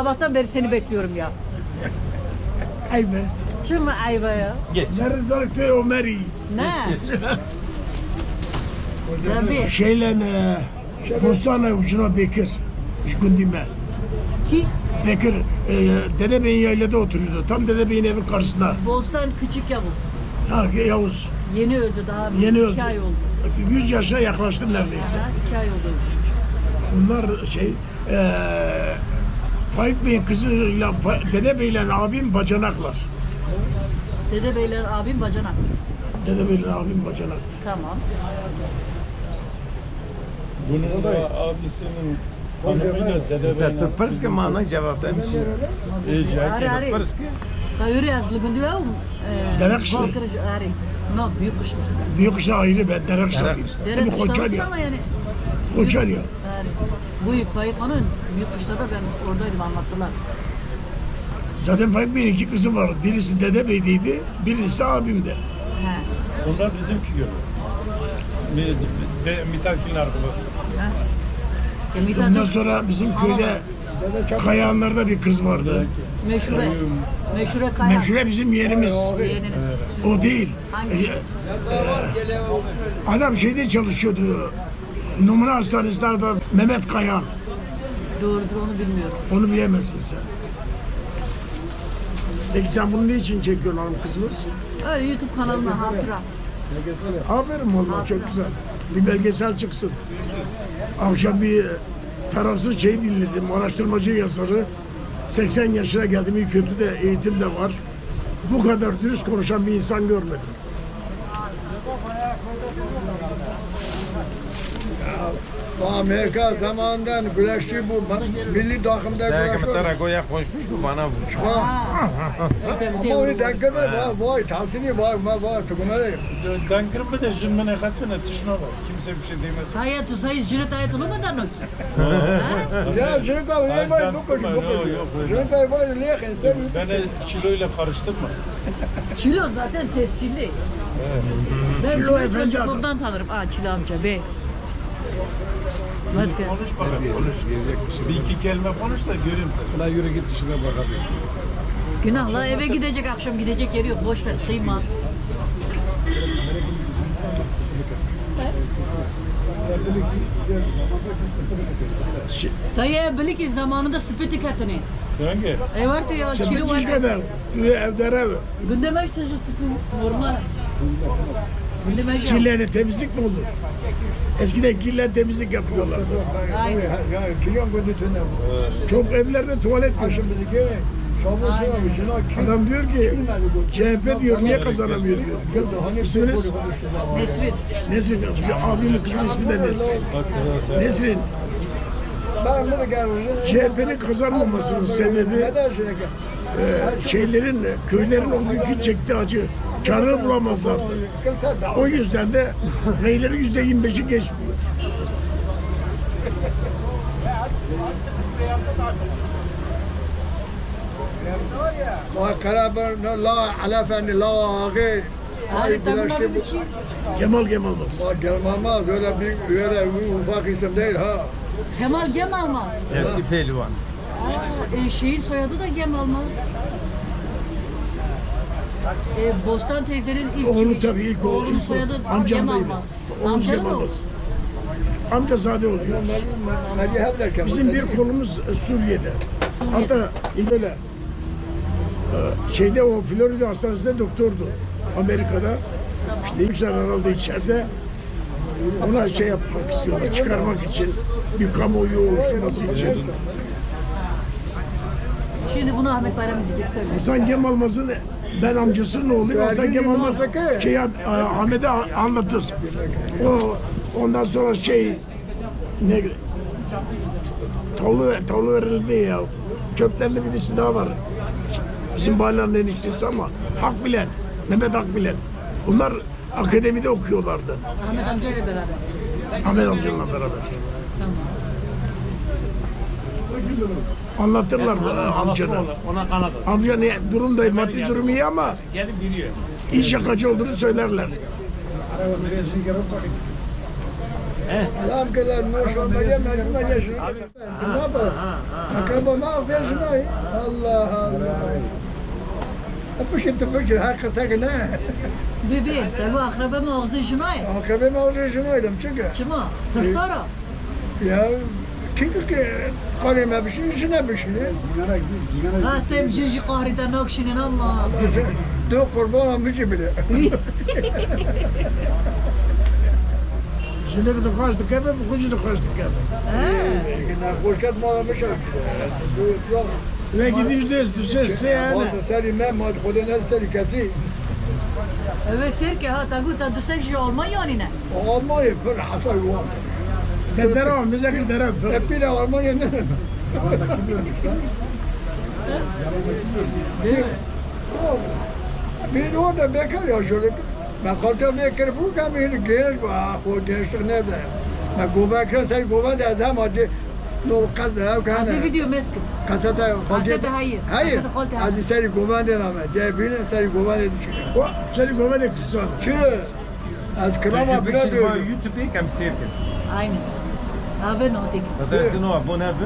sabahtan beri seni bekliyorum ya. Ay be. Çıkma ayva ya. Geç. Nerede zalık diyor Ömer'i. Ne? Tabii. Şeyle e, Bostana ucuna Bekir. Şkundime. Ki Bekir e, Dede Bey'in yaylada oturuyordu. Tam Dede Bey'in evin karşısında. Bostan Küçük Yavuz. Ha, Yavuz. Yeni öldü daha. Yeni iki öldü. ay oldu. 100 yaşına yaklaştı neredeyse. Ha, iki ay oldu. Bunlar şey e, Faik Bey'in kızıyla Dede Bey'le abim bacanaklar. Dede Beyler abim bacanak. Dede Bey'le abim bacanak. Tamam. Bunun da abisinin hanımıyla dede Da tu prske mana cevap vermiş. Ari. Prske. Kayır yazılı gündü ya. Derekşi. Balkırıcı ari. No büyük kışla. Büyük kışla ayrı ben Derekşah'ım. Dere Tabii kışlamışsın Koçarya. ama yani. Koçarya. Yani bu Kayıkman'ın büyük kışla da ben oradaydım anlattılar. Zaten Faik Bey'in iki kızı vardı. Birisi Dede Bey'deydi, birisi abimde. He. Onlar bizimki. Mi- Ve Mitakil'in arkadaşı. E, Ondan Mithat'ın sonra bizim köyde Kayahanlar'da bir kız vardı. meşhure. Meşhure Kaya. Meşhure bizim yeğenimiz. Yeğeniniz. O değil. Hangisi? Ee, Adam şeyde çalışıyordu. Numara hastanesinde Mehmet Kayan. Doğrudur onu bilmiyorum. Onu bilemezsin sen. Peki sen bunu ne için çekiyorsun hanım kızımız? Öyle YouTube kanalına hatıra. Aferin vallahi çok güzel. Bir belgesel çıksın. Akşam bir tarafsız şey dinledim. Araştırmacı yazarı. 80 yaşına geldim. İyi kötü de eğitim de var. Bu kadar dürüst konuşan bir insan görmedim. Amerika zamanından güreşçi bu milli takımda Derken güreş var. Taragoya konuşmuş bu bana bu. Evet, Ama onu denk etmez. Vay vay taltini vay vay tıkınları. Dankırım bir de jimene katına tişine var. Kimse bir şey demedi. Hayat usayı jiret hayat olmadan o. Ya Jırka ne var bu kadar bu yok, öyle. Jırka var lekin sen Beni kiloyla karıştırma. Çilo zaten tescilli. Ben Çilo efendi çocukluğumdan tanırım. Aa Çilo amca be. Başka. Konuş bakalım konuş. Bir iki kelime konuş da göreyim seni. La yürü git işine bak abi. Günahla eve gidecek akşam gidecek yeri yok. Boş ver kıyma. Şey, Dayı bilik zamanında spiti katını. Hangi? E var ya Sepet var. iş kadar. Evlere Gündeme işte spiti normal. Gündeme işte. kirlerine temizlik mi olur? Eskiden kirler temizlik yapıyorlardı. Çok evlerde tuvalet yok. Şuna kim? Adam diyor ki CHP diyor niye kazanamıyor diyor. Hani İsminiz? Nesrin. Nesrin. Abimin kızın ismi de Nesrin. Nesrin. Ben bunu geldim. CHP'nin kazanmamasının sebebi e, şeylerin, köylerin o günkü çektiği acı. Karı bulamazlardı. O yüzden de reylerin yüzde 25'i geçmiyor. La karabar la alefendi la ağabey. Ay Abi takımda güneşli bu. bizi çiğ. Kemal Gemalmaz. Bak gelmez öyle bir öyle bir ufak isim değil ha. Kemal Gemalmaz. Eski pehlivan. E, şeyin soyadı da Gemalmaz. E, Bostan teyzenin ilk Oğlu tabii ilk oğlu. Oğlunun ilk soyadı oğlu. Amcamdaydı. Gemalmaz. Oğuz Amcanın oğlu. Gemalmaz. Amcazade oluyor. Derken. Bizim bir kolumuz e, Suriye'de. Hatta böyle e, şeyde o Florida hastanesinde doktordu. Amerika'da. İşte üç tane herhalde içeride. Ona şey yapmak istiyorlar, çıkarmak için, bir kamuoyu oluşturması için. Şimdi bunu Ahmet Bayram izleyecek söyle. Hasan Gemalmaz'ın ben amcasının oğluyum. Hasan Gemalmaz şey Ahmet'e anlatır. O ondan sonra şey ne tavlu tavlu verildi ya. Köklerinde birisi daha var. Bizim mahallenin eniştesi ama Hak Bilen, Mehmet Hak Bilen. Bunlar akademide okuyorlardı. Ahmet amcayla beraber. Ahmet amcanla beraber. Tamam. Anlatırlar e, amcana. Ona, Kanada. Amca ne durum da maddi durum iyi ama Gelip biliyor. iyi şakacı olduğunu söylerler. He? Adam kadar olmaya mecbur yaşıyor. Ne yapar? Akraba ne yapıyor şuna? Allah Allah. Yapışın tıpışın her kıta ne? Bibi, tabi akraba mı ağzı şuna ya? Akraba ne oluyor şuna öyle çünkü. Kim o? Tırsara. Ya ki kaleme bir şey, işine bir şey. Rastem cici kahriden akşinin ama. Dök kurban olmuş bile. Şimdi de kaçtık hep, kucu da kaçtık hep. He. Yine kuşkat malamış Ne gidiyoruz da istiyorsa yani. Bazı seri Mehmet Kudun el seriketi Evet ser ki ha tabi ta dusek ji Almanya ne? Almanya bir hata yok. Ben deram, bize ki deram. Hep bile Almanya ne? Biz orada bekar yaşıyorduk. Ben kalkıp bekar bu kamyonu genç var. O gençlik nerede? Ben gubekar sen gubek de adam acı. No kadar Hadi kana. video meskin. Kasada Kasete hayır. Hayır. Hadi seni de ama. Cebine seni de düşün. O seni göme de tutsan. Çı. Az kılama biraz Şimdi diyor. YouTube kam sevdim. Aynen. Abi ne dik. Tadasın o abone abi.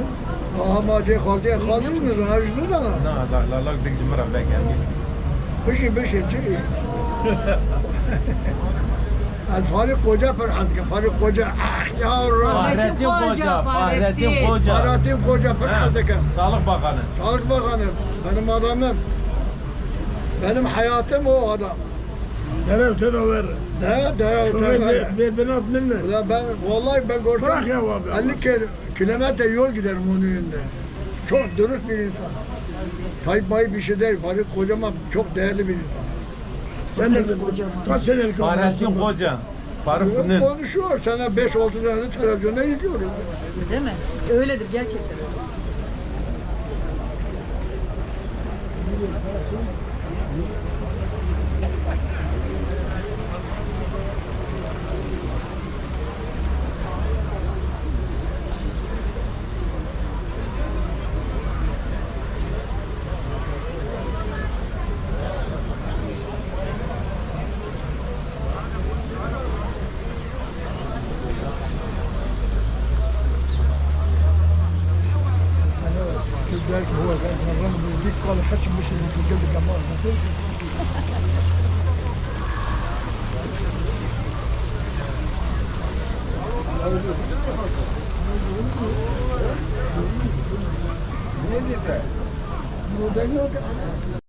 Ama de kaldı kaldı mı? Ona yüzünü sana. Na la la la dik cimra ben geldim. Bışı bışı çı. Az Farik Koca Ferhat ki Farik Koca ah yavrum. Fahrettin Koca, Fahrettin Koca. Fahrettin Koca Ferhat. Sağlık Bakanı. Sağlık Bakanı benim adamım. Benim hayatım o adam. Deram te de ver. Ne de Şöyle de. de ben ben atmam ne? Ulan ben vallahi ben görsem Bırak ya abi. 50 kere kilometre yol giderim onun önünde. Çok dürüst bir insan. Tayyip Bey bir şey değil. Farik Kocaman çok değerli bir insan. Sen nerede? Kaç senelik Fahrettin Koca. Faruk Günün. Konuşuyor. Sana 5-6 tane televizyonda izliyoruz. Değil mi? Öyledir gerçekten.